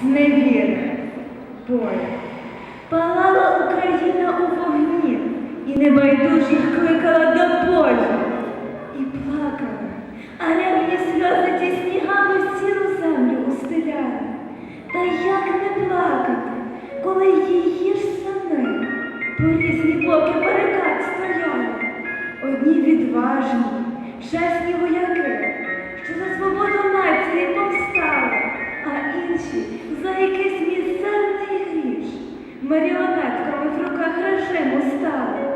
зневіри, болю. Палала Україна у вогні і небайдужих кликала до болю. І плакала, а ревні сльози ті снігами сіру землю устеляли. Та як не плакати, коли її ж сини по різні боки барикад стояли? Одні відважні, чесні вояки, що за свободу якийсь мізерний гріш, маріонетками в руках режиму стали.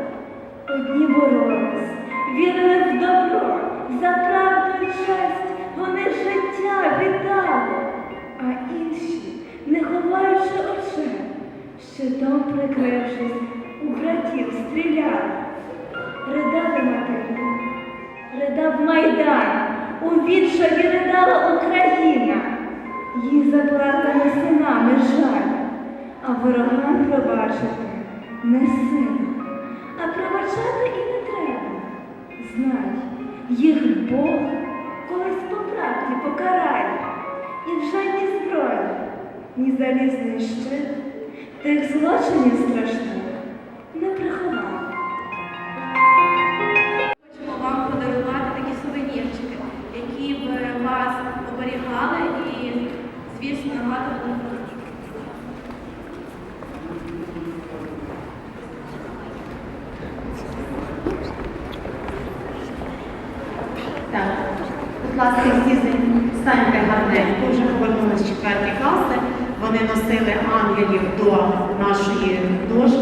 Одні боролись, вірили в добро, за правду і честь вони життя віддали, а інші, не ховаючи очей, щитом прикрившись, у братів стріляли. Ридали матері, ридав Майдан, у відчаї ридала Україна, заплакали синами жаль, а ворогам пробачити не сила, а пробачати і не треба. Знай, їх Бог колись по правді покарає, і вже ні зброя, ні залізний щит тих злочинів страшних не приховає. Будь ласка, всі гарненько, вже повернулися з четверті класи. Вони носили ангелів до нашої дошки.